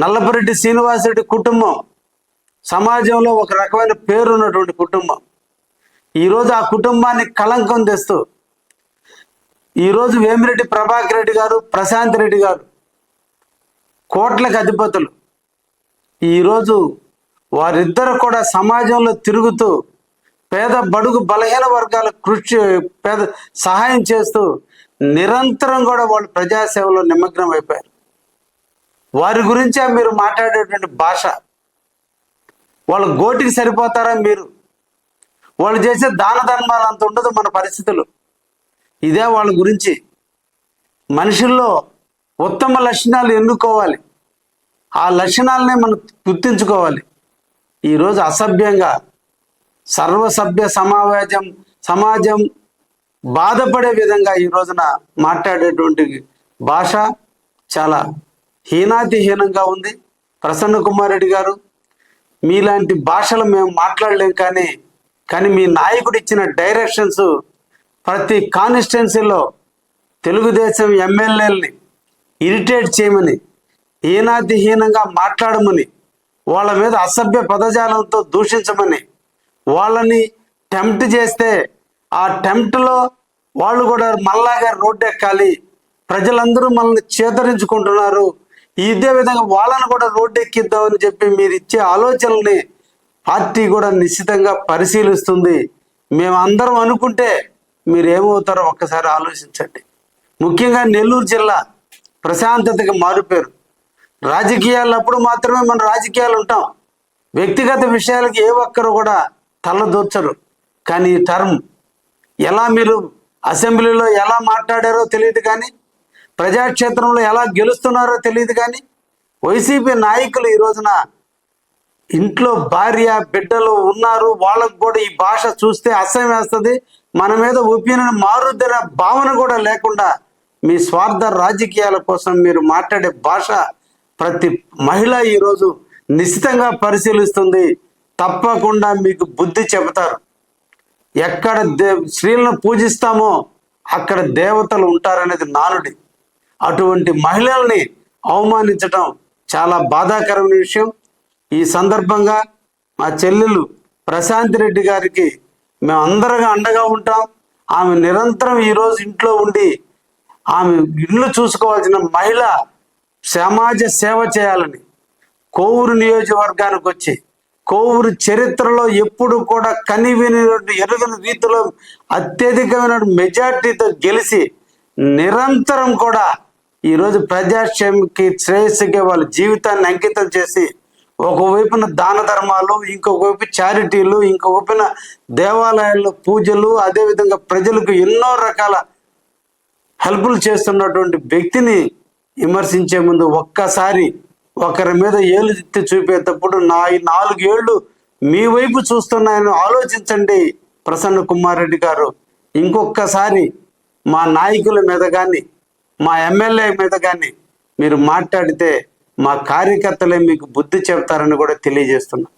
నల్లపురెడ్డి శ్రీనివాసరెడ్డి కుటుంబం. సమాజంలో ఒక రకమైన పేరు ఉన్నటువంటి కుటుంబం ఈరోజు ఆ కుటుంబాన్ని కళంకం తెస్తూ ఈరోజు వేమిరెడ్డి ప్రభాకర్ రెడ్డి గారు ప్రశాంత్ రెడ్డి గారు కోట్లకు అధిపతులు. ఈరోజు వారిద్దరు కూడా సమాజంలో తిరుగుతూ పేద బడుగు బలహీన వర్గాల కృషి పేద సహాయం చేస్తూ నిరంతరం కూడా వాళ్ళు ప్రజాసేవలో నిమగ్నం అయిపోయారు వారి గురించే మీరు మాట్లాడేటువంటి భాష. వాళ్ళ గోటికి సరిపోతారా మీరు? వాళ్ళు చేసే దాన ధర్మాలు అంత ఉండదు మన పరిస్థితులు. ఇదే వాళ్ళ గురించి. మనుషుల్లో ఉత్తమ లక్షణాలు ఎన్నుకోవాలి. ఆ లక్షణాలనే మనం గుర్తించుకోవాలి. ఈరోజు అసభ్యంగా సర్వసభ్య సమావేశం సమాజం బాధపడే విధంగా ఈ రోజున మాట్లాడేటువంటి భాష చాలా హీనాతిహీనంగా ఉంది. ప్రసన్న కుమార్ రెడ్డి గారు మీలాంటి భాషలు మేము మాట్లాడలేం కానీ కానీ మీ నాయకుడు ఇచ్చిన డైరెక్షన్స్ ప్రతి కాన్స్టిట్యున్సీలో తెలుగుదేశం ఎమ్మెల్యేలని ఇరిటేట్ చేయమని హీనాతిహీనంగా మాట్లాడమని వాళ్ళ మీద అసభ్య పదజాలంతో దూషించమని వాళ్ళని టెంప్ట్ చేస్తే ఆ టెంప్ట్లో వాళ్ళు కూడా మళ్ళాగా రోడ్డు ఎక్కాలి ప్రజలందరూ మనల్ని చేతరించుకుంటున్నారు ఇదే విధంగా వాళ్ళని కూడా రోడ్డు ఎక్కిద్దామని చెప్పి మీరు ఇచ్చే ఆలోచనల్ని పార్టీ కూడా నిశ్చితంగా పరిశీలిస్తుంది. మేము అందరం అనుకుంటే మీరు ఏమవుతారో ఒక్కసారి ఆలోచించండి. ముఖ్యంగా నెల్లూరు జిల్లా ప్రశాంతతకి మారుపేరు. రాజకీయాలు అప్పుడు మాత్రమే మన రాజకీయాలు ఉంటాం. వ్యక్తిగత విషయాలకి ఏ ఒక్కరు కూడా తలదూర్చరు కానీ ఈ టర్మ్ ఎలా మీరు అసెంబ్లీలో ఎలా మాట్లాడారో తెలియదు కానీ ప్రజాక్షేత్రంలో ఎలా గెలుస్తున్నారో తెలియదు కానీ వైసీపీ నాయకులు ఈ రోజున ఇంట్లో భార్య బిడ్డలు ఉన్నారు. వాళ్ళకు కూడా ఈ భాష చూస్తే అసహ్యం వేస్తుంది. మన మీద ఒపీనియన్ మారుద్దర భావన కూడా లేకుండా మీ స్వార్థ రాజకీయాల కోసం మీరు మాట్లాడే భాష ప్రతి మహిళ ఈరోజు నిశ్చితంగా పరిశీలిస్తుంది. తప్పకుండా మీకు బుద్ధి చెబుతారు. ఎక్కడ దే స్త్రీలను పూజిస్తామో అక్కడ దేవతలు ఉంటారనేది నానుడి. అటువంటి మహిళల్ని అవమానించటం చాలా బాధాకరమైన విషయం. ఈ సందర్భంగా మా చెల్లెలు ప్రశాంత్ రెడ్డి గారికి మేము అందరగా అండగా ఉంటాం. ఆమె నిరంతరం ఈరోజు ఇంట్లో ఉండి ఆమె ఇల్లు చూసుకోవాల్సిన మహిళ సమాజ సేవ చేయాలని కోవూరు నియోజకవర్గానికి వచ్చి కోవూరు చరిత్రలో ఎప్పుడు కూడా కనివిని ఎరుగని రీతిలో అత్యధికమైన మెజార్టీతో గెలిచి నిరంతరం కూడా ఈరోజు ప్రజాక్షేమకి శ్రేయస్సుకి వాళ్ళ జీవితాన్ని అంకితం చేసి ఒకవైపున దాన ధర్మాలు ఇంకొక వైపు చారిటీలు ఇంకొక వైపున దేవాలయాల్లో పూజలు అదేవిధంగా ప్రజలకు ఎన్నో రకాల హెల్ప్లు చేస్తున్నటువంటి వ్యక్తిని విమర్శించే ముందు ఒక్కసారి ఒకరి మీద ఏళ్ళు ఎత్తి చూపేటప్పుడు నా ఈ నాలుగు ఏళ్ళు మీ వైపు చూస్తున్నాయని ఆలోచించండి ప్రసన్న కుమార్ రెడ్డి గారు. ఇంకొకసారి మా నాయకుల మీద కానీ మా ఎమ్మెల్యే మీద కానీ మీరు మాట్లాడితే మా కార్యకర్తలే మీకు బుద్ధి చెప్తారని కూడా తెలియజేస్తున్నా.